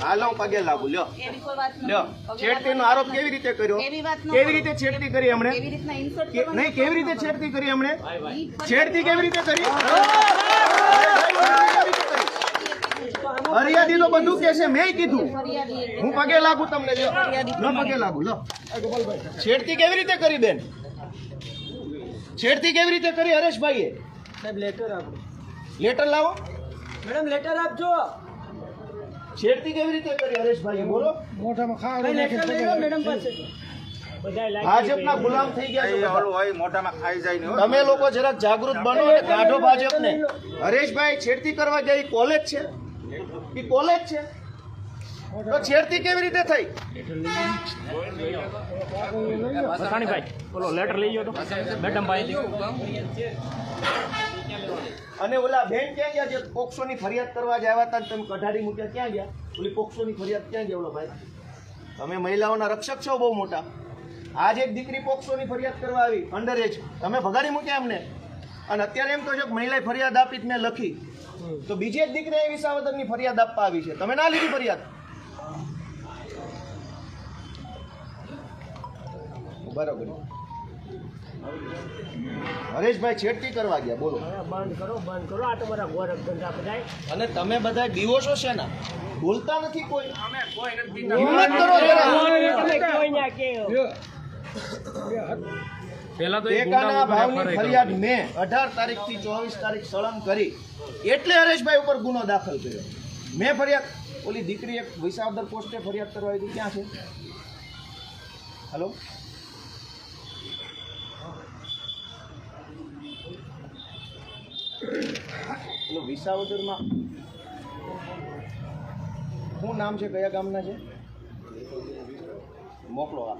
હાલો પગે લાગુ લ્યો એવી કોઈ વાત નથી લ્યો પગે છેડતીનો આરોપ કેવી રીતે કર્યો એવી વાત ન કેવી રીતે છેડતી કરી એમણે એવી રીતના ઇન્સર્ટ કે- નહીં કેવી રીતે છેડતી કરી એમણે છેડતી કેવી રીતે કરી ફરિયાદી નો બધું કે છે મેં કીધું હું પગે લાગુ તમને લો પગે લાગુ લો છેડતી કેવી રીતે કરી બેન છેડતી કેવી રીતે કરી હરેશભાઈએ લેટર લેટર લાવો મેડમ લેટર આપજો. છેડતી કેવી રીતે કરી હરેશભાઈ? બોલો. ભાઈ લેટર લઈ લો મેડમ પાસે. ભાજપના ગુલામ થઈ ગયા. હોય મોટામાં ખાઈ જાય તમે લોકો જરાક જાગૃત બનો અને કાઢો ભાજપને. હરેશભાઈ છેડતી કરવા ગયા ઈ કોલેજ છે? એ કોલેજ છે? તો છેડતી કેવી રીતે થઈ? ભાઈ બોલો લેટર લઈ ગયો તો. મેડમ ભાઈ અને ઓલા બેન ક્યાં ગયા જે પોક્સોની ફરિયાદ કરવા જ આવ્યા હતા તમે કઢાડી મૂક્યા ક્યાં ગયા? ઓલી પોક્સોની ફરિયાદ ક્યાં ગયા ઓલા ભાઈ? તમે મહિલાઓના રક્ષક છો બહુ મોટા. આજ એક દીકરી પોક્સોની ફરિયાદ કરવા આવી અંડર એજ તમે ભગાડી મૂક્યા એમને? અને અત્યારે એમ કહો છો કે મહિલાએ ફરિયાદ આપી મેં લખી. તો બીજી એક દીકરી એવી સાવધરની ફરિયાદ આપવા આવી છે. તમે ના લીધી ફરિયાદ? બરાબર. હરેશભાઈ છેડતી કરવા ગયા બોલો. બંધ કરો બંધ કરો. આ તમારા ગોરખ ધંધા બધાય અને તમે બધા દિવસો છે ને બોલતા નથી કોઈ. હિંમત કરો જરા. કોઈ ના કે પેલા તો એકાના ભાવની ફરિયાદ મેં અઢાર તારીખથી ચોવીસ તારીખ સળંગ કરી. એટલે હરેશભાઈ ઉપર ગુનો દાખલ કર્યો મેં ફરિયાદ ઓલી દીકરી એક વિસાવદર પોસ્ટે ફરિયાદ કરવા આવી હતી. ક્યાં છે? હલો પેલો વિસાવદરમાં શું નામ છે કયા ગામના છે? મોકલો આ.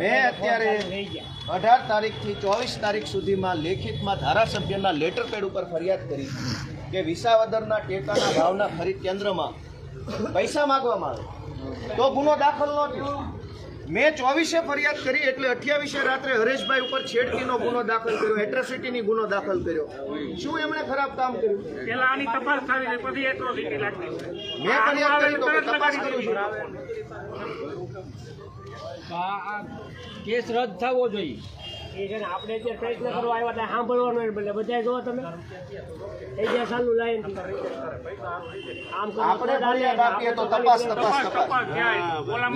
મેં અત્યારે અઢાર તારીખથી ચોવીસ તારીખ સુધીમાં લેખિતમાં ધારાસભ્યના લેટર પેડ ઉપર ફરિયાદ કરી કે વિસાવદરના ટેકાના ભાવના ખરીદ કેન્દ્રમાં પૈસા માંગવામાં આવે. તો ગુનો દાખલ ન થયો. મેં ચોવીસે ફરિયાદ કરી એટલે અઠ્યાવીસે રાત્રે હરેશભાઈ ઉપર છેડતીનો ગુનો દાખલ કર્યો એટ્રોસિટીની ગુનો દાખલ કર્યો. શું એમણે ખરાબ કામ કર્યું? પેલા આની તપાસ થવી પછી એટ્રોસિટી લાગતી મેં ફરિયાદ કરી તો તપાસ કરું છું. કેસ રદ થવો જોઈએ. એ છે ને આપણે જે પ્રયત્ન કરવા આવ્યા હતા સાંભળવાનો બધા જો તમે. થઈ ગયા ચાલુ લાઈન. આમ આપણે ફરિયાદ આપીએ તો તપાસ તપાસ. તપાસ.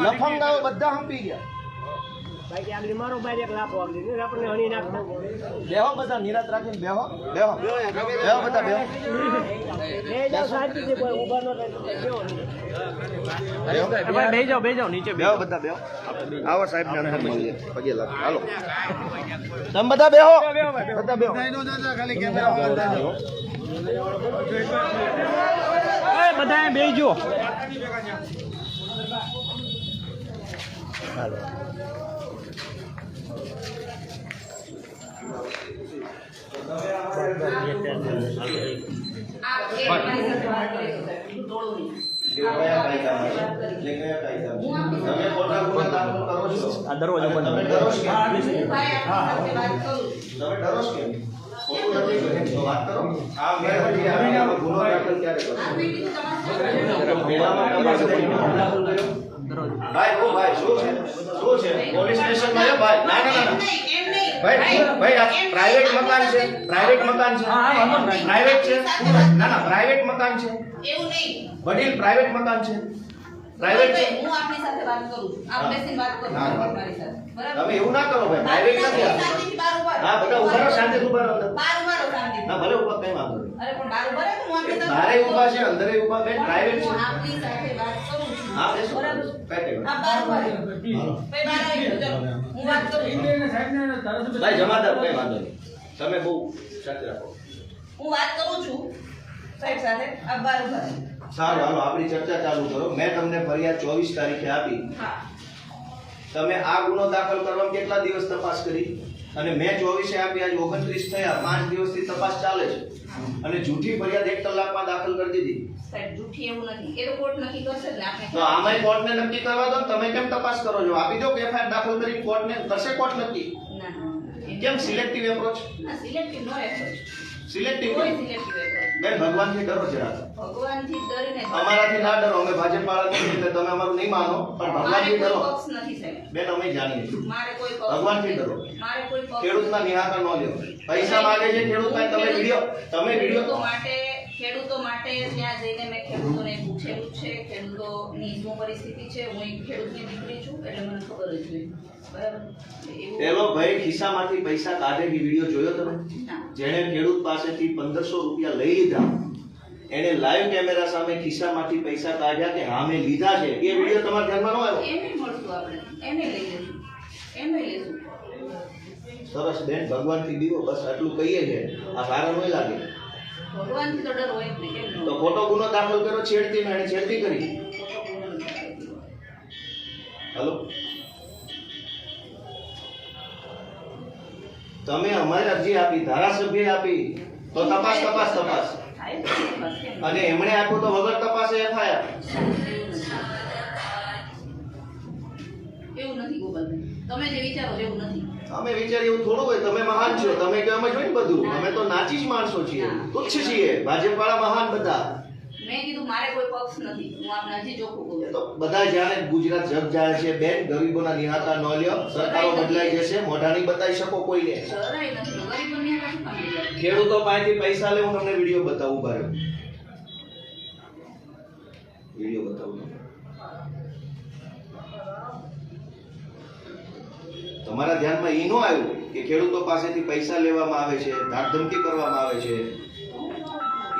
લફંગાઓ બધા હંપી ગયા. બાકી આગળ મારો બાર એક લાખો આગળ આપણને હણી નાખતા. બેહો બધા નિરાત રાખીને બેહો. બેહો. બેહો બધા બેહો. એ જાઓ શાંતિથી કોઈ ઊભા ન થાય. તો કેવો નહીં બેહો બે જાઓ બે જાઓ નીચે બેહો. બધા બેહો. આવો સાહેબ ને અંદર મળીએ. પગે લાગો. હાલો. તમે બધા બેહો. બધા બેહો. બધા બે જો કયા કરો. આ દરવાજો બંધ તમે ડરો છો તમે ડરો છો કેમ? આ મેં હજી દાખલ ક્યારે કરી? ભાઈ ઓ ભાઈ શું છે? શું છે? પોલીસ સ્ટેશનમાં છે? ભાઈ ના ના ના ના. એમ નહીં ભાઈ ભાઈ આ પ્રાઇવેટ મકાન છે. પ્રાઇવેટ મકાન છે. પ્રાઇવેટ છે. ના ના પ્રાઇવેટ મકાન છે. એવું નહીં. વડીલ પ્રાઇવેટ મકાન છે. પ્રાઇવેટ છે. હું આપની સાથે વાત કરું. આપ બેસીને વાત કરો. ના, ના. મારી સાથે તમે એવું ના કરો ભાઈ. પ્રાઇવેટ નથી આ. હા બધા ઊભા રહો શાંતિથી ઊભા રહો. ના ભલે ઊભા કઈ વાંધો નહીં. અરે પણ રહો તો હું આપની સાથે બારે કરું છે અંદરે ઊભા બેન પ્રાઇવેટ છે. આપની સાથે વાત કરું છું. હા બેસો બરાબર. આ રહો. ભાઈ જાઓ. હું વાત કરું. ભાઈ જમાદાર કઈ વાંધો નહીં. તમે બહુ શાંતિ રાખો. હું વાત કરું છું સાહેબ સાથે. આ રહો. સારું હાલો આપણી ચર્ચા ચાલુ કરો. મેં તમને ફરિયાદ ચોવીસ તારીખે આપી. તમે આ ગુનો દાખલ કરવામાં કેટલા દિવસ તપાસ કરી? અને મેં ચોવીસે આપી આજે ઓગણત્રીસ થયા. પાંચ દિવસથી તપાસ ચાલે છે. અને જૂઠી ફરિયાદ એક કલાકમાં દાખલ કરી દીધી. સાહેબ જૂઠી એવું નથી. એ તો કોર્ટ નક્કી કરશે ને આપણે. તો આમાંય કોર્ટને નક્કી કરવા દો તમે કેમ તપાસ કરો છો? આપી દો કે એફઆઈઆર દાખલ કરી કોર્ટને કરશે કોર્ટ નક્કી. કેમ સિલેક્ટિવ એપ્રોચ ના સિલેક્ટિવ નો એપ્રોચ સિલેક્ટિવ બેન ભગવાનથી ડરો જરા ડરીને અમારાથી ના ડરો. અમે ભાજપ વાળા નથી એટલે તમે અમારું નહીં માનો. પણ મારે ભગવાનથી કોઈ ડરો. બેન અમે જાણીએ મારે કોઈ. ડરો. મારે કોઈ પક્ષ ખેડૂતના નિહાકર ન લ્યો. પૈસા માંગે છે ખેડૂત તમે વીડિયો તમે ખેડૂતો વીડિયો માટે ખેડૂતો માટે ત્યાં જઈને મેં ખેડૂતોને પૂછેલું છે ખેડૂતોની શું પરિસ્થિતિ છે હું એક ખેડૂતની દીકરી છું એટલે મને ખબર જ હોય બરાબર? પેલો ભાઈ ખિસ્સામાંથી પૈસા કાઢે એ વીડિયો જોયો તમે? જેણે ખેડૂત પાસેથી પંદરસો રૂપિયા લઈ લીધા. એને લાઈવ કેમેરા સામે ખિસ્સામાંથી પૈસા કાઢ્યા કે હા મેં લીધા છે. એ વીડિયો તમારા ધ્યાનમાં ન આવ્યો? એને મળતું આપણે. એને લઈ લેશું. એને લેશું સરસ બેન ભગવાનથી દીવો. બસ આટલું કહીએ છે. આ સારા નહીં લાગે. તો ખોટો ગુનો દાખલ કર્યો છેડતી ને એને છેડતી કરી. હલો? તમે અમારી અરજી આપી ધારાસભ્ય આપી તો તપાસ તપાસ તપાસ? અને એમણે આપ્યું તો વગર તપાસે એફઆઈઆર એવું નથી ગોપાલભાઈ. તમે જે વિચારો એવું નથી. અમે વિચારીએ એવું થોડું હોય તમે મહાન છો તમે કે અમે જોઈને બધું. અમે તો નાચી જ માણસો છીએ તુચ્છ છીએ ભાજપ વાળા મહાન બધા. મેં કીધું મારે કોઈ પક્ષ નથી હું આપને હજી ચોખ્ખું કહું તો બધા જાણે ગુજરાત જગ જાય છે બેન ગરીબોના નિહાતા ન લ્યો સરકારો બદલાઈ જશે મોઢા નહીં બતાવી શકો કોઈને. ખેડૂતો પાસેથી પૈસા લે હું તમને વીડિયો બતાવું બારે વીડિયો બતાવું તમારા ધ્યાનમાં એ નો આવ્યું કે ખેડૂતો પાસેથી પૈસા લેવામાં આવે છે, ધાકધમકી કરવામાં આવે છે?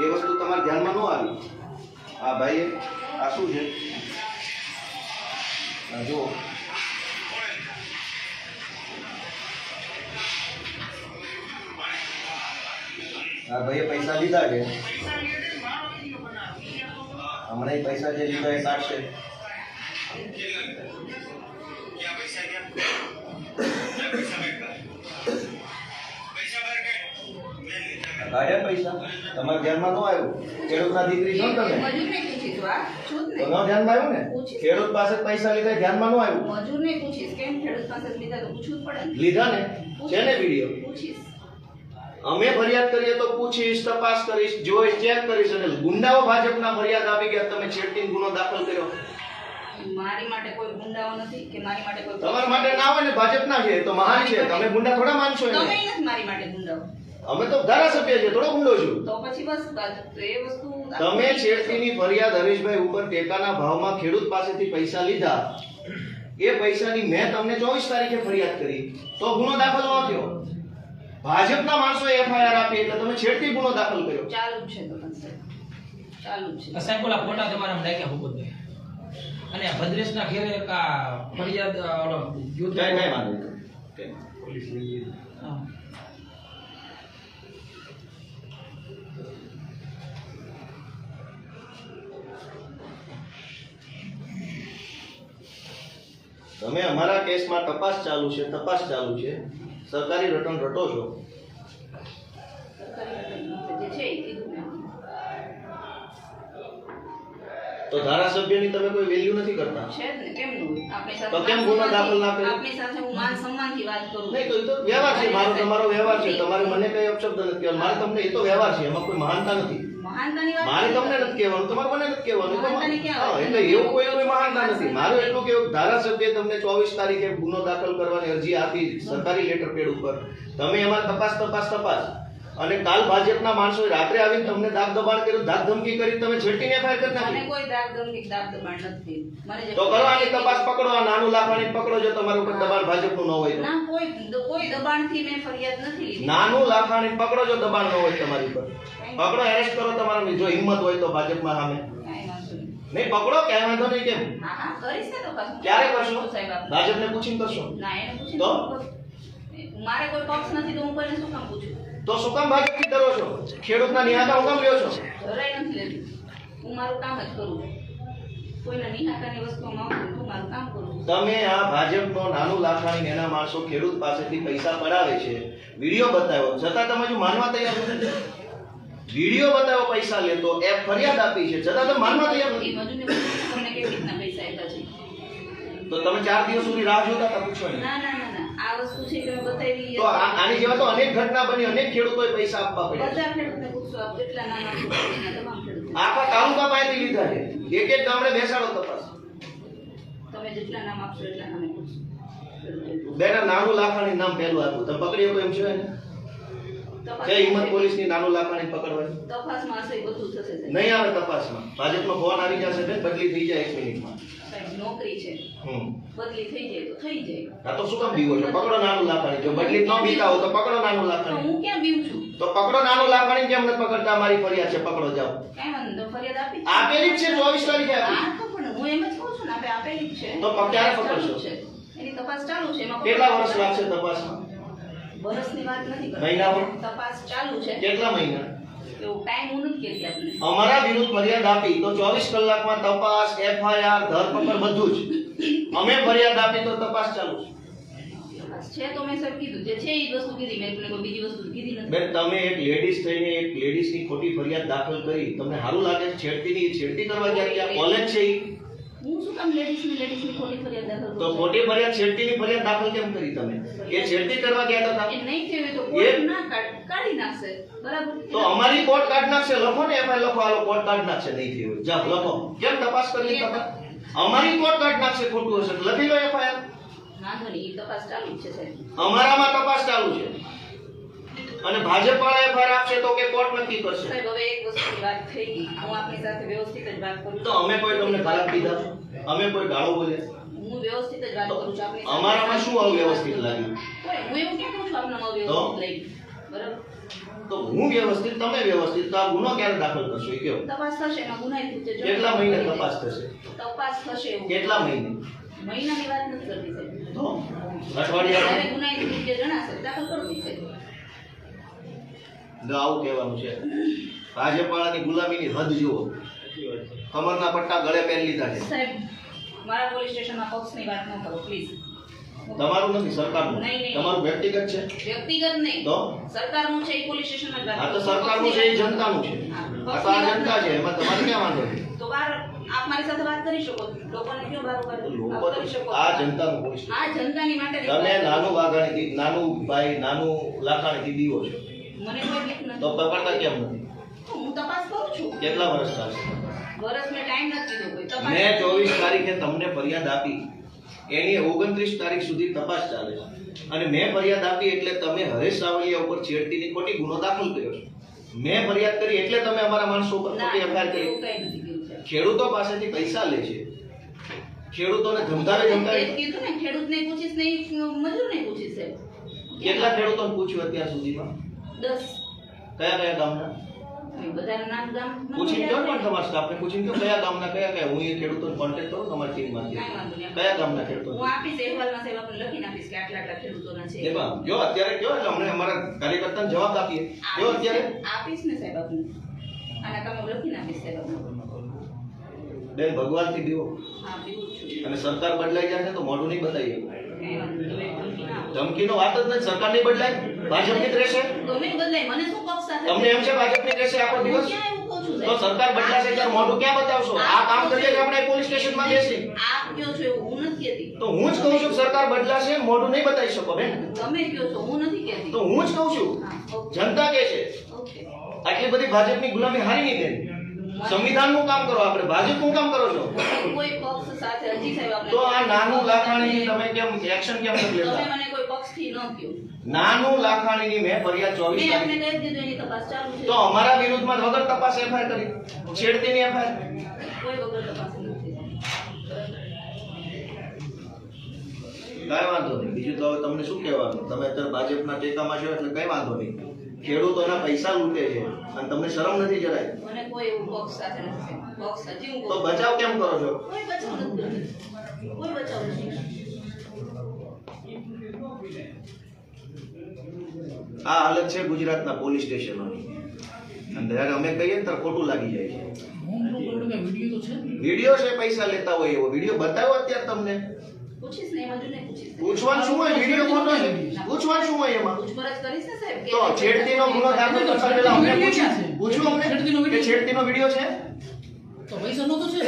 એ વસ્તુ તમારા ધ્યાનમાં નો આવી? આ ભાઈએ, આ શું છે? જુઓ. હા, ભાઈએ પૈસા લીધા છે. હમણાં પૈસા જે લીધા એ કાઢશે. કાઢ્યા પૈસા? તમારા ધ્યાનમાં નો આવ્યું? ખેડૂતના દીકરી છો તમે? તો ધ્યાનમાં આવ્યું ને? ખેડૂત પાસે પૈસા લીધા ધ્યાનમાં નો આવ્યું? મજૂરને પૂછીશ. કેમ ખેડૂત પાસે લીધા તો પૂછવું પડે ને? લીધા ને? છે ને વીડિયો? પૂછીશ. અમે ફરિયાદ કરીએ તો પૂછીશ તપાસ કરીશ જોઈશ ચેક કરીશ અને ગુંડાઓ ભાજપના ફરિયાદ આપી ગયા તમે છેડતી ગુનો દાખલ કર્યો. મારી માટે કોઈ ગુંડાઓ નથી કે મારી માટે કોઈ તમારા માટે ના હોય ને ભાજપના છે તો મહાન છે. તમે ગુંડા થોડા માનશો તમે નથી મારી માટે ગુંડાઓ. અમે તો ધારાસભ્ય છે થોડો ગુંડો છું. તો પછી બસ એ વસ્તુ તમે છેડતીની ફરિયાદ હરીશભાઈ ઉપર ટેકાના ભાવમાં ખેડૂત પાસેથી પૈસા લીધા. એ પૈસાની મેં તમને ચોવીસ તારીખે ફરિયાદ કરી. તો ગુનો દાખલ ન થયો. ભાજપના માણસો એફઆઈઆર આપી એટલે તમે છેડતી ગુનો દાખલ કર્યો. ચાલુ છે તો ચાલુ છે. સાહેબ ઓલા ફોટા તમારા નાખ્યા ભૂપતભાઈ અને આ ભદ્રેશના ઘેરે એક આ ફરિયાદ ઓલો યુદ્ધ કઈ કઈ વાંધો નહીં. હા. તમે અમારા કેસમાં તપાસ ચાલુ છે તપાસ ચાલુ છે. સરકારી રટણ રટો છો સરકારી ઘટના જે છે એ કીધું મેં. તો ધારાસભ્યની તમે કોઈ વેલ્યુ નથી કરતા? છે ને કેમ નું? આપણી સાથે તો કેમ ગુનો દાખલ ના કર્યો? આપણી સાથે હું માન સન્માનથી વાત કરું નહીં તો એ તો વ્યવહાર છે મારો તમારો વ્યવહાર છે. તમારે મને કઈ અપશબ્દ નથી કહેવાનો. મારે તમને એ તો વ્યવહાર છે એમાં કોઈ મહાનતા નથી. મારે તમને નથી કહેવાનું તમારે મને નથી કહેવાનું? એટલે એવું કોઈ કોઈ મહાનતા નથી. મારું એટલું કે ધારાસભ્ય તમને ચોવીસ તારીખે ગુનો દાખલ કરવાની અરજી આપી સરકારી લેટર પેડ ઉપર. તમે એમાં તપાસ તપાસ તપાસ. અને કાલ ભાજપના માણસો રાત્રે આવીને તમને દાગ દબાણ કર્યું દાગ ધમકી કરી તમે છેટીને ફાયર કરી મને નાખી કોઈ દાગ ધમકી દાગ દબાણ નથી મને તો કરો આની તપાસ પકડો આ નાનું લાફાણી પકડો જો તમારું ઉપર દબાણ ભાજપનું ન હોય ના કોઈ કોઈ દબાણથી મેં ફરિયાદ નથી લીધી. નાનું લાફાણી પકડો જો દબાણ ન હોય તમારી ઉપર. પકડો એરેસ્ટ કરો તમારા જો હિંમત હોય તો ભાજપમાં સામે. નહીં. પકડો કે વાંધો નહીં કેમ? ક્યારે કરશો? ભાજપને પૂછીને કરશો? ના એને પૂછીને તો? મારે કોઈ પક્ષ નથી તો હું કોઈને શું કામ પૂછું? તો શું કામ ભાગી કરો છો? ખેડૂતના નિહાતા હું કામ લ્યો છો? જરાય નથી લેતી. હું મારું કામ જ કરું. કોઈના નિહાકાની વસ્તુમાં હું મારું કામ કરું તમે આ ભાજપનો નાનું લાખાણી એના માણસો ખેડૂત પાસેથી પૈસા પડાવે છે. વીડિયો બતાવ્યો છતાં તમે હજુ માનવા તૈયાર નથી. વીડિયો બતાવ્યો પૈસા લેતો એ ફરિયાદ આપી છે. છતાં તમે માનવા તૈયાર નથી. મજૂરને તમને કેવી રીતના પૈસા આપ્યા છે? તો તમે ચાર દિવસ સુધી રાહ જોતા હતા ના ના. આ વસ્તુ છે કે બતાવી તો આની જેવા તો અનેક ઘટના બની અનેક ખેડૂતોએ પૈસા આપવા પડ્યા બધા ખેડૂતને પૂછો આપ કેટલા નાના તમામ ખેડૂતો. આખા તાલુકા પાસેથી લીધા છે. એક એક ગામડે બેસાડો તપાસ. તમે જેટલા નામ આપશો એટલા નામે પૂછો. બેના નાનું લાખાણી નામ પહેલું આપ્યું. તમે પકડી શકો એમ છે? ને તપાસ હિંમત હિંમત પોલીસની નાનું લાખાણી પકડવાની. તપાસમાં હશે બધું થશે નહીં આવે તપાસમાં. ભાજપનો ફોન આવી જશે ને બદલી થઈ જાય એક મિનિટમાં. સાહેબ નોકરી છે. બદલી થઈ જાય તો થઈ જાય. આ તો શું કામ બીવો છો? પકડો નાનું લાખાણી. જો બદલી ન બીતા હો તો પકડો નાનું તો હું ક્યાં બીવું છું? તો પકડો નાનું લાખાણી કેમ નથી પકડતા? મારી ફરિયાદ છે પકડો જાઓ. કાંઈ વાંધો ફરિયાદ આપી છે. આપેલી જ છે ચોવીસ તારીખે આપી. હા, તો પણ હું એમ જ કહું છું ને આપેલી જ છે. તો પ- ક્યારે પકડશો? છે. એની તપાસ ચાલુ છે એમાં કેટલા વર્ષ લાગશે તપાસમાં? વર્ષની વાત નથી કરતી. તપાસ ચાલુ છે. કેટલા મહિના? અમારા વિરુદ્ધ ફરિયાદ આપી તો ચોવીસ કલાકમાં તપાસ એફઆઈઆર ધરપકડ બધું જ. અમે ફરિયાદ આપી તો તપાસ ચાલુ છે. તો મેં સર કીધું જે છે એ વસ્તુ કીધી. મેં તમને કોઈ બીજી વસ્તુ કીધી નથી. બેન તમે એક લેડીઝ થઈને એક લેડીઝની ખોટી ફરિયાદ દાખલ કરી. તમને સારું લાગે છે? છેડતીની છેડતી કરવા ગયા કોલેજ છે હું શું કામ લેડીઝની લેડીઝની ખોટી ફરિયાદ દાખલ તો ખોટી ફરિયાદ છેડતીની ફરિયાદ દાખલ કેમ કરી તમે? એ છેડતી કરવા ગયા હતા નહીં થયું તો કોર્ટ ના કાઢી નાખશે. બરાબર તો અમારી કોર્ટ કાર્ડ નાખશે. લખો ને એફઆઈ લખો આલો કોર્ટ કાર્ડ નાખશે. નહીં થયું હોય. લખો. કેમ તપાસ કરી તપાસ અમારી કોર્ટ કાર્ડ નાખશે ખોટું હશે. લખી લો એફઆઈઆર. અમારામાં તપાસ ચાલુ છે. અને ભાજપ વાળા એફઆઈઆર આપશે તો કે કોર્ટ નક્કી કરશે. સાહેબ હવે એક વસ્તુની વાત થઈ. ગઈ હું આપની સાથે વ્યવસ્થિત જ વાત કરું. તો અમે કોઈ તમને ખરાબ કીધા અમે કોઈ ગાળો બોલ્યા? હું વ્યવસ્થિત જ વાત કરું છું આપની અમારામાં શું અવ્યવસ્થિત લાગ્યું? કોઈ, હું એવું ક્યાં છું આપનામાં અવ્યવસ્થિત લાગ્યું. બરાબર? તો હું વ્યવસ્થિત તમે વ્યવસ્થિત તો આ ગુનો ક્યારે દાખલ કરશો? એ કહો. તપાસ થશે એમાં ગુનો એ કેટલા મહિને તપાસ થશે? તપાસ થશે કેટલા મહિને? મહિનાની વાત નથી કરતી સાહેબ તો અઠવાડિયા. ગુનો એ કૃત્ય જણાશે. દાખલ કરી દઈશ સાહેબ. આવું કહેવાનું છે. ભાજપાળાની ગુલામીની હદ જુઓ. કમરના પટ્ટા ગળે પહેરી લીધા છે. સાહેબ મારા પોલીસ સ્ટેશનમાં પક્ષની વાત ન કરો પ્લીઝ. તમારું નથી સરકારનું. તમારું વ્યક્તિગત છે? વ્યક્તિગત નહીં. તો? સરકારનું છે એ પોલીસ સ્ટેશનમાં હા તો સરકારનું છે એ જનતાનું છે. આ તો આ જનતા છે એમાં તમારે ક્યાં વાંધો છે? તો બાર આપ મારી સાથે વાત કરી શકો. લોકોને કયો બાર આપ કરી શકો. આ જનતાનું પોલીસ આ જનતાની માટે તમે નાનું વાઘાણીથી નાનું ભાઈ નાનું લાખાણીથી દીવો છો. મને કોઈ બીક નથી. તો પકડતા કેમ નથી? હું તપાસ કરું છું. કેટલા વર્ષ ચાલશે વર્ષ મેં ટાઈમ નથી દીધો કોઈ. તપાસ મેં ચોવીસ તારીખે તમને ફરિયાદ આપી. એની ઓગણત્રીસ તારીખ સુધી તપાસ ચાલે છે. અને મેં ફરિયાદ આપી એટલે તમે હરેશ સાવલિયા ઉપર છેડતીની ખોટી ગુનો દાખલ કર્યો છે. મેં ફરિયાદ કરી એટલે તમે અમારા માણસો ઉપર ખોટી એફઆઈઆર કરી. ખેડૂતો પાસેથી પૈસા લે છે. ખેડૂતોને જ ધમધાવે કીધું ને ખેડૂતને પૂછીશ નહીં મજૂરને પૂછીશ. કેટલા ખેડૂતોને પૂછ્યું અત્યાર સુધીમાં? દસ. કયા કયા ગામના? બધાના નામ ગામ પૂછીને કહો પણ તમારા સ્ટાફને પૂછીને કહો કયા ગામના કયા કયા. હું એ ખેડૂતોને કોન્ટેક્ટ કરું તમારી ટીમમાંથી કયા ગામના ખેડૂતો હું આપીશ અહેવાલમાં સાહેબ આપણે લખીને આપીશ કે આટલા આટલા ખેડૂતોના છે. એમાં જો અત્યારે કયો એટલે અમને અમારા કાર્યકર્તાને જવાબ આપીએ. જો અત્યારે? આપીશ ને સાહેબ આપને. આના કામ લખીને આપીશ સાહેબ આપને. બેન ભગવાનથી દીવો. અને સરકાર બદલાઈ જશે તો મોઢું નહીં બતાવીએ ધમકીનો વાત જ નથી સરકાર નહીં બદલાય. ભાજપની જ રહેશે? ગમે બદલાય મને શું પક્ષ સાથે તમને એમ છે ભાજપની રહેશે આખો દિવસ? ક્યાં એવું કહું છું તો સરકાર બદલાશે ત્યારે મોઢું ક્યાં બતાવશો? આ કામ કરીએ કે આપણે પોલીસ સ્ટેશનમાં બેસી આપ કયો છો એવું હું નથી કહેતી. તો હું જ કહું છું સરકાર બદલાશે મોઢું નહીં બતાવી શકો બેન. તમે કયો છો? હું નથી કહેતી. તો હું જ કહું છું. જનતા કે છે? આટલી બધી ભાજપની ગુલામી હારી નહીં સંવિધાનનું કામ કરો આપણે ભાજપનું કામ કરો છો. કોઈ પક્ષ સાથે હજી સાહેબ તો આ નાનું લાખાણી તમે કેમ એક્શન કેમ નથી તમે મને કોઈ પક્ષથી ન કહો. નાનું લાખાણીની મેં ફરિયાદ ચોવીસ મેં આપને કહી દીધું એની તપાસ ચાલુ છે. તો અમારા વિરુદ્ધમાં વગર તપાસ એફઆઈઆર કરી. છેડતીની એફઆઈઆર. કોઈ વગર તપાસ નથી કાંઈ વાંધો નહીં. બીજું તો હવે તમને શું કહેવાનું? તમે અત્યારે ભાજપના ટેકામાં છો એટલે કઈ વાંધો નહીં. ખેડૂતોના પૈસા લૂંટે છે અને તમને શરમ નથી જરાય? મને કોઈ એવું પક્ષ સાથે નથી. પક્ષ હજી હું તો બચાવ કેમ કરો છો? કોઈ બચાવ નથી. કોઈ બચાવ નથી. આ હાલત છે ગુજરાતના પોલીસ સ્ટેશનોની. અને જ્યારે અમે કહીએ ને ત્યારે ખોટું લાગી જાય છે. વીડિયો છે ને. વીડિયો છે પૈસા લેતા હોય એવો. વીડિયો બતાવો અત્યારે તમને. પૂછવાનું શું હોય? વીડિયો ખોટો છે. પૂછવાનું શું હોય એમાં? તો છેડતીનો ગુનો દાખલ કરતા પહેલા અમને પૂછ્યું અમને છેડતીનો કે વીડિયો. છેડતીનો વીડિયો છે? તો પૈસા નહોતો છે.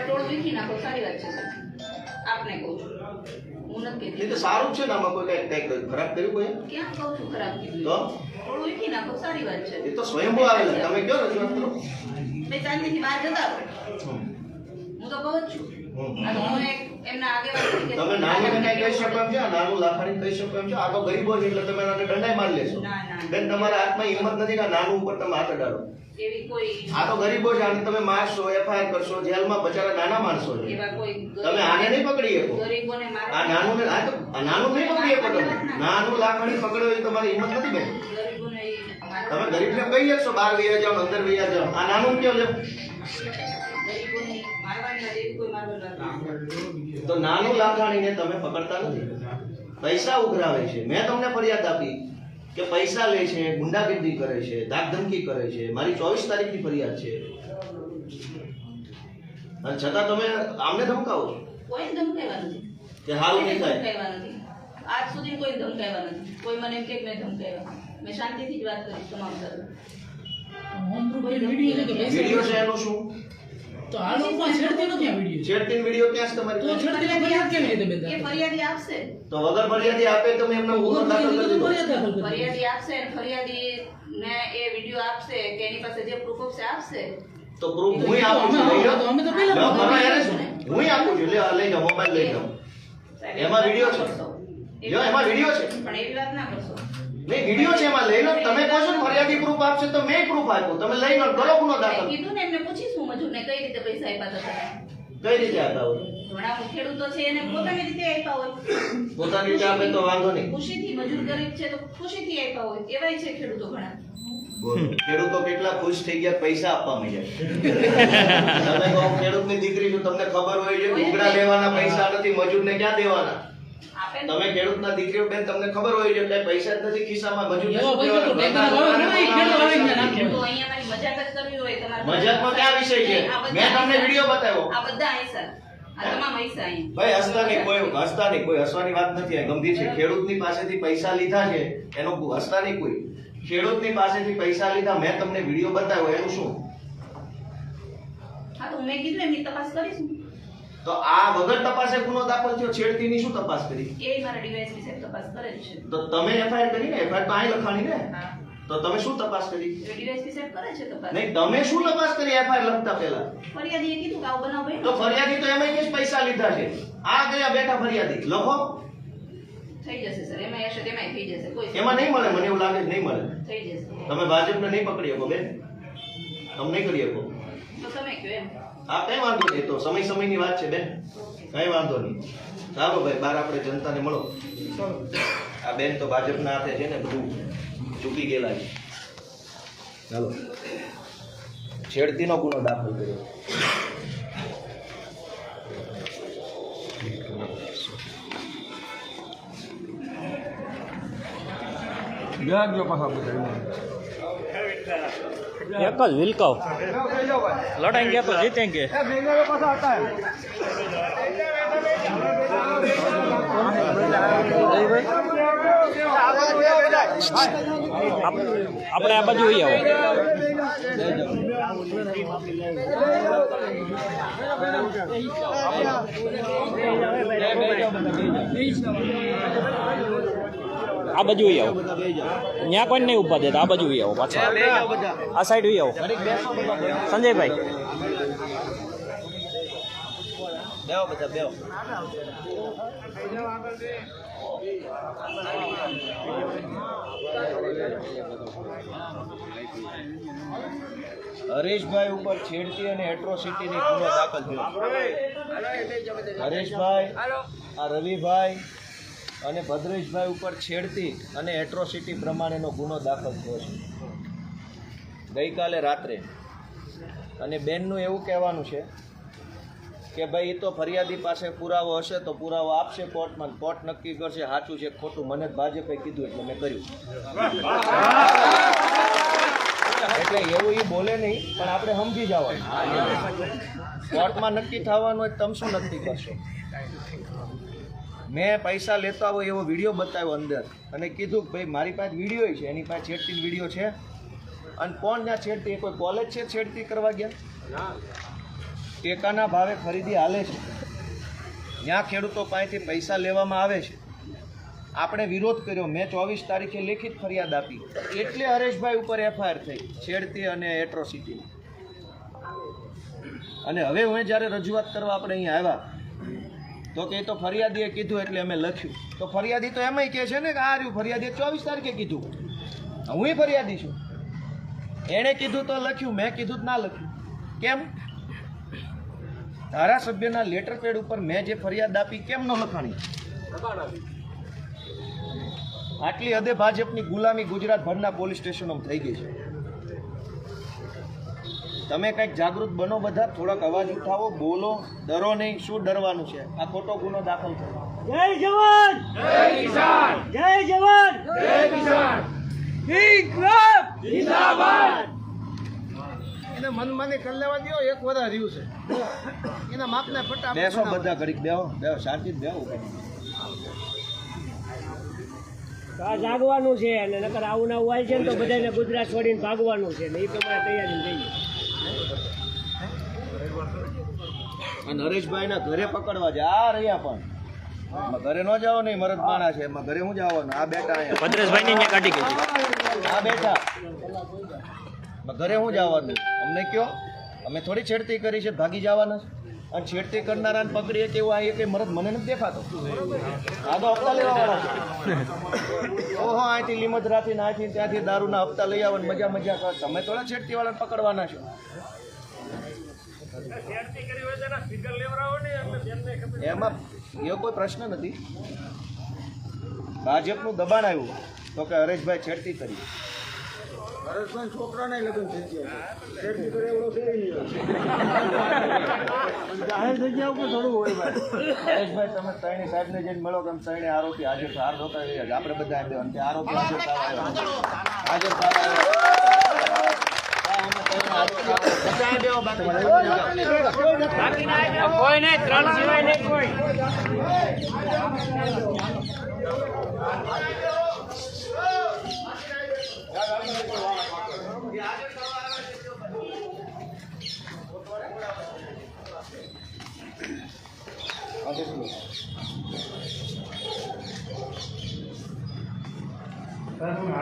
ટોળું વીખી નાખો સારી વાત છે આપને કહું છું. હું નથી કહેતી. તો સારું છે ને આમાં કોઈ કઈ કઈ ખરાબ કર્યું કોઈ? ક્યાં કહું છું ખરાબ કીધું તો? થોડું ઉઠી નાખો સારી વાત છે. એ તો સ્વયંભૂ આવેલા તમે કયો રજૂઆત કરો? મેં શાંતિથી બહાર જતા હું તો કહું છું. તમે નાનું કહી શકો એમ છો? નાનું લાખાણી કહી શકો એમ છો? આ તો ગરીબો છે એટલે તમે દંડાઈ મારી લેશો. બેન તમારા હાથમાં હિંમત નથી કે નાનું ઉપર તમે હાથ અડાડો. એવી કોઈ આ તો ગરીબો છે આને તમે મારશો એફઆઈઆર કરશો જેલમાં બચારા નાના માણસો છે. એવા કોઈ તમે આને નહીં પકડી શકો. ગરીબોને આ નાનું ને આ તો નાનું નહીં પકડી શકો તમે. નાનું લાખણી પકડો એ તમારી હિંમત નથી બેન. તમે ગરીબને કહી શકશો બાર વૈયા જાઓ અંદર વૈયા જાઓ. આ નાનું કયો નથી. તો નાનું લાખાણીને તમે પકડતા નથી. પૈસા ઉઘરાવે છે. મેં તમને ફરિયાદ આપી. કે પૈસા લે છે ગુંડાગીરી કરે છે ધાકધમકી કરે છે. મારી ચોવીસ તારીખની ફરિયાદ છે. અને છતાં તમે આમને ધમકાવો છો? કોઈ ધમકાવ્યા નથી. કે હારું કોઈને નહીં થાય? આજ સુધી કોઈ ધમકાવ્યા નથી. કોઈ મને એમ કે મેં ધમકાવ્યા મેં શાંતિથી જ વાત કરી તમામ સાથે. વીડિયો છે એનો શું? તો આ લોકોમાં નથી આ વીડિયો. છેડતી વીડિયો ક્યાં છે તો તમારી પાસે? છેડતીનો ફરિયાદ કેવી રીતે બેન એ ફરિયાદી આપશે. તો વગર ફરિયાદી આપે તમે એમને ગુનો દાખલ કરી દીધો. ફરિયાદ આપશે અને ફરિયાદી ને એ વીડિયો આપશે કે એની પાસે જે પ્રૂફ છે આપશે. તો પ્રૂફ હું આપું છું લઈ લો અમે તો પહેલા કરવા યારે? હુંય આપું છું લે લઈ જાઓ મોબાઈલ લઈ જાઓ. એમાં વીડિયો છે. એમાં વીડિયો છે. પણ એવી વાત ના કરશો. નહીં વિડિયો છે એમાં લઈ લો તમે કહો છો ને ફરિયાદી પ્રૂફ આપશે તો મેં પ્રૂફ આપ્યો. તમે લઈ લો કરો ગુનો દાખલ? કીધું ને એમને પૂછીશું મજૂરને કઈ રીતે પૈસા આપ્યા હતા કઈ રીતે આપ્યા હોય? ઘણા ખેડૂતો છે એને પોતાની રીતે આપ્યા હોય. પોતાની રીતે આપે તો વાંધો નહીં. ખુશીથી મજૂર ગરીબ છે તો ખુશીથી આપ્યા હોય. એવાય છે ખેડૂતો ઘણા. બોલો. ખેડૂતો કેટલા ખુશ થઈ ગયા પૈસા આપવા મળ્યા તમે કહો ખેડૂતની દીકરી છું તમને ખબર હોય છે ઉઘડા લેવાના પૈસા નથી મજૂરને ક્યાં દેવાના? ને? તમે ખેડૂતના દીકરીઓ બેન તમને ખબર હોય એટલે પૈસા જ નથી ખિસ્સામાં ખેડૂતો મજાક જ કરવી હોય મજાકમાં ક્યાં વિષય છે? મેં તમને વીડિયો બતાવ્યો. આ બધા ભાઈ હસતા નહીં કોઈ હસતા નહીં કોઈ હસવાની વાત નથી આ ગંભીર છે. ખેડૂતની પાસેથી પૈસા લીધા છે એનો હસતા નહીં કોઈ. ખેડૂતની પાસેથી પૈસા લીધા મેં તમને વીડિયો બતાવ્યો એનું શું? હા તો મેં કીધું એમની તપાસ કરીશું. તો આ વગર તપાસે ગુનો દાખલ થયો છેડતીની શું તપાસ કરી? એ મારા ડીવાયએસપી સાહેબ તપાસ કરે છે. તો તમે એફઆઈઆર કરી ને એફઆઈઆર તો અહીં લખાણી ને? તો તમે શું તપાસ કરી? એ ડીવાયએસપી સાહેબ કરે છે તપાસ. નહીં તમે શું તપાસ કરી એફઆઈઆર લખતા પહેલા? ફરિયાદીએ કીધું કે આવું બનાવ તો ફરિયાદી તો એમાં જ પૈસા લીધા છે. આ ગયા બેઠા ફરિયાદી. લખો. થઈ જશે સર. એમાં હશે તેમાંય થઈ જશે. કોઈ એમાં નહીં મળે મને એવું લાગે નહીં મળે. થઈ જશે. તમે ભાજપને નહીં પકડી શકો બેન. તમે નહીં કરી શકો. તો તમે કહો એમ. હા કઈ વાંધો નહીં તો સમય સમયની વાત છે બેન. કઈ વાંધો નહીં. ચાલો ભાઈ બાર આપણે જનતાને મળો. આ બેન તો ભાજપના હાથે છે ને બધું ચૂકી ગયેલા છે. ચાલો. છેડતીનો ગુનો દાખલ કર્યો. એક एक विलकाव लड़ेंगे तो जीतेंगे આપણે આ બાજુ હોઈએ હવે આ બાજુ ઈ આવો. ત્યાં કોઈ નહીં ઊભા દેતા, આ બાજુ આવો પાછા. આ સાઈડ ઈ આવો. સંજયભાઈ. હરેશભાઈ ઉપર છેડતી અને એટ્રોસિટીની ગુનો દાખલ થયો. હરેશભાઈ, આ રવિભાઈ અને ભદ્રેશભાઈ ઉપર છેડતી અને એટ્રોસિટી પ્રમાણેનો ગુનો દાખલ થયો છે. ગઈકાલે રાત્રે. અને બેનનું એવું કહેવાનું છે કે ભાઈ એ તો ફરિયાદી પાસે પુરાવો હશે તો પુરાવો આપશે કોર્ટમાં, કોર્ટ નક્કી કરશે, સાચું છે ખોટું. મને જ ભાજપે કીધું એટલે મેં કર્યું. એટલે એવું એ બોલે નહીં, પણ આપણે સમજી જવાનું. કોર્ટમાં નક્કી થવાનું હોય તમે શું નક્કી કરશો? મેં પૈસા લેતા હોય એવો વીડિયો બતાવ્યો અંદર. અને કીધું કે ભાઈ, મારી પાસે વીડિયો છે, એની પાસે છેડતી વીડિયો છે. અને કોણ ત્યાં છેડતી? કોઈ કોલેજ છે છેડતી કરવા ગયા? ટેકાના ભાવે ખરીદી હાલે છે. ત્યાં ખેડૂતો પાસેથી પૈસા લેવામાં આવે છે. આપણે વિરોધ કર્યો. મેં ચોવીસ તારીખે લેખિત ફરિયાદ આપી. એટલે હરેશભાઈ ઉપર એફઆઈઆર થઈ. છેડતી અને એટ્રોસિટી અને હવે હું જ્યારે રજૂઆત કરવા આપણે અહીંયા આવ્યા તો કે તો ફરિયાદીએ કીધું એટલે અમે લખ્યું. તો ફરિયાદી તો એમય કહે છે ને કે આ રહ્યું ફરિયાદીએ ચોવીસ તારીખે કીધું. હું ફરિયાદી છું. એણે કીધું તો લખ્યું, મેં કીધું જ ના લખ્યું. કેમ? ધારાસભ્યના લેટર પેડ ઉપર મેં જે ફરિયાદ આપી, કેમ ન લખાણી? આટલી હદે ભાજપની ગુલામી ગુજરાતભરના પોલીસ સ્ટેશનોમાં થઈ ગઈ છે. તમે કંઈક જાગૃત બનો બધા થોડાક અવાજ ઉઠાવો બોલો ડરો નહીં શું ડરવાનું છે? આ ખોટો ગુનો દાખલ થયો. જય જવાન! જય કિસાન! જય જવાન! જય કિસાન! ઇન્કલાબ જિંદાબાદ! એને મનમાની કરી લેવા દો એક વરસ રહ્યું છે. એના માપને ફટા બેસો બધા ઘડીક બેહો બેહો શાંતિ બેહો આ જાગવાનું છે અને નકર આવું ના હોય છે ને તો બધાને ગુજરાત છોડીને ભાગવાનું છે ને એ પ્રમાણે તૈયારી થઈ નરેશભાઈના ઘરે પકડવા જા આ રહ્યા પણ. ઘરે ન જાઓ નહીં મરદ માણા છે એમાં ઘરે હું જવાનું આ બેટા અહીંયા. ભદ્રેશભાઈ ને કાઢી ગઈ. આ બેટા. ઘરે હું જવાનું? અમને કયો? અમે થોડી છેડતી કરી છે ભાગી જવાના છે. અને છેડતી કરનારાને પકડીએ કે એવું આ એક મરદ મને નથી દેખાતો. આ તો હપ્તા લઈ છે. ઓહો અહીંથી લીમત રાખીને અહીંથી ત્યાંથી દારૂના હપ્તા લઈ આવવાને મજા મજા કર. તમે થોડા છેડતી વાળાને પકડવાના છો. એમાં એવો કોઈ પ્રશ્ન નથી. ભાજપનું દબાણ આવ્યું. તો કે હરેશભાઈ છેડતી કરી. હરેશભાઈ છોકરાને લગ્ન થઈ ગયા છે. શેઠજી કરે એવડો થઈ ગયો. જાહેર જગ્યા ઉપર થોડું હોય ભાઈ. હરેશભાઈ તમે ત્રણે સાહેબને જઈને મળો કે અમે ત્રણે આરોપી હાજર હાર નહોતા આપણે બધા આરોપી હાજર હાજર અમે ત્રણે કોઈ.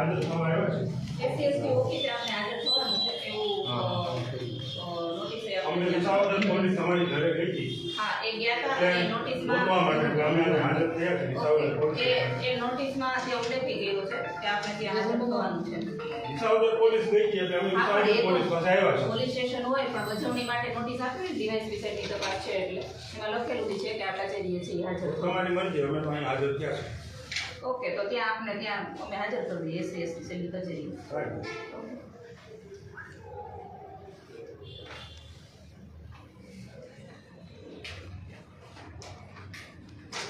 નહીં થવા આવ્યો છે. એસએસસી એસસી ઓફિસે આપણે આદર થવાનું છે એવું નોટિસ અમને વિસાવદર પોલીસ તમારી ઘરે ગઈ હતી. હા એ ગયા હતા ગોતવા નોટિસમાં માટે અમે હાજર થયા છે વિસાવદર પોલીસ એ એ નોટિસમાં ત્યાં ઉલ્લેખ ગયેલો છે કે આપણે ત્યાં હાજર થવાનું છે. વિસાવદર પોલીસ ગઈ હતી એટલે અમે વિસાવદર પોલીસ પાસે આવ્યા છે પોલીસ સ્ટેશન હોય પણ વજવણી માટે નોટિસ આપી ને ડિવાઇસ વિશેની તપાસ છે એટલે. એમાં લખેલું છે કે આટલા જઈએ છીએ હાજર. તમારી મરજી અમે તો અહીં હાજર થયા છે ઓકે તો ત્યાં આપને ત્યાં અમે હાજર કરી દઈએ એસસી એસટી સેલની કચેરી Right.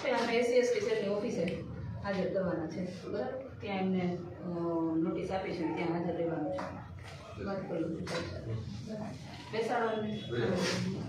આપણે એસસી એસટી સેલની ઓફિસે હાજર કરવાના છે બરાબર ત્યાં એમને અ, નોટિસ આપી છે ત્યાં હાજર રહેવાનું છે વાત કરી લીધું. બેસાડવાનું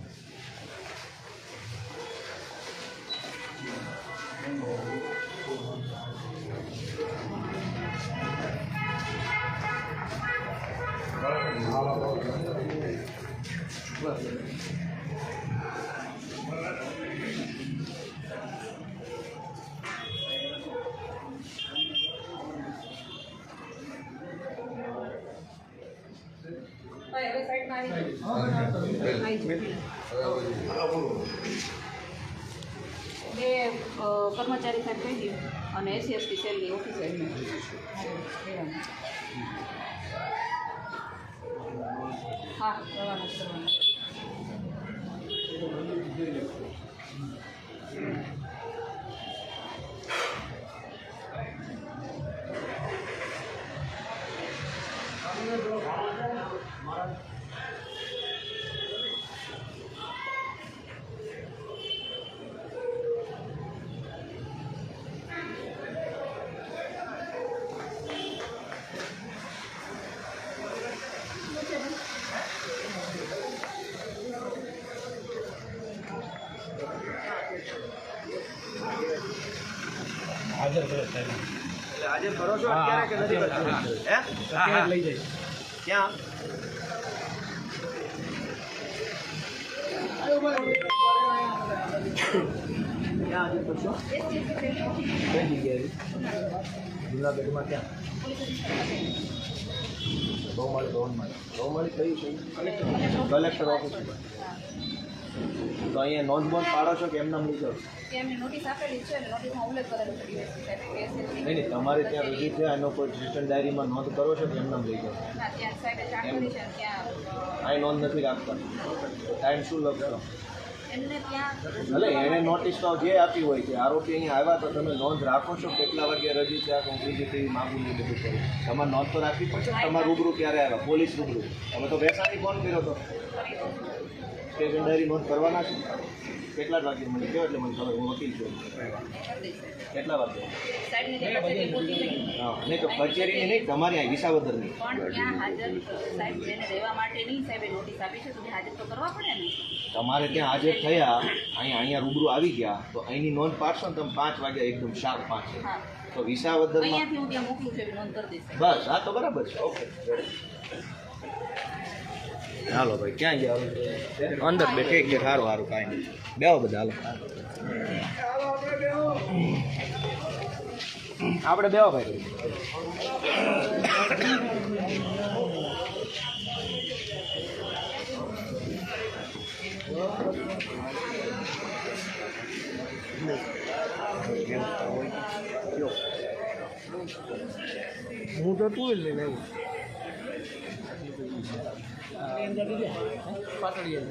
બે અ, કર્મચારી સાહેબ કહી દો અને એસસી એસટી સેલની ઓફિસે એમને રહેવાનું. હા રવાના જ કરવાના એટલે આજે કરો છો અત્યારે કે નથી કરતા? હે. લઈ જાય. ક્યાં? ક્યાં આજે કરશો કઈ જગ્યાએ? જુનાગઢમાં ક્યાં? ગૌમાળી ગૌમાળી ગૌમાળી કઈ છે? કલેક્ટર ઓફિસ તો અહીંયા નોંધ બોંધ પાડો છો કે એમના જાઓ નોટિસ આપેલી છે નોટિસમાં ઉલ્લેખ કરેલો છે કે નહીં નહીં તમારે ત્યાં રજૂ છે એનો કોઈ રજિસ્ટર ડાયરીમાં નોંધ કરો છો કે એમના લઈ જાઓ અહીં નોંધ નથી રાખતા. ટાઈમ શું લખશો? ભલે એણે નોટિસ તો જે આપી હોય છે આરોપી અહીંયા આવ્યા તો તમે નોંધ રાખો છો કેટલા વાગે રજી છે હું સીસીટીવી માગું છું બધું કરું. તમારે નોંધ તો રાખવી પડશે તમારે રૂબરૂ ક્યારે આવ્યા? પોલીસ રૂબરૂ. તમે તો બેસાડી ફોન કર્યો તો. સ્ટેશન ડાયરી નોંધ કરવાના છે? કેટલા વાગે મને કહો એટલે મને ખબર હું વકીલ છું. કેટલા વાગે હા નહીં તો કચેરીની નહીં તમારી અહીં વિસાવદરની. તમારે ત્યાં હાજર થયા અહીંયા અહીંયા રૂબરૂ આવી ગયા તો અહીંની નોંધ પાડશો ને તમે પાંચ વાગે એકદમ શાર્પ પાંચ. તો વિસાવદરમાં બસ હા તો બરાબર છે. ઓકે હાલો ભાઈ, ક્યાં ગયા અંદર બેઠે કે સારું સારું કાંઈ નહીં. બેહો બધા, હાલો. આપણે બેહો ભાઈ. હું તો તું લઈને આવ્યો પાટડીએ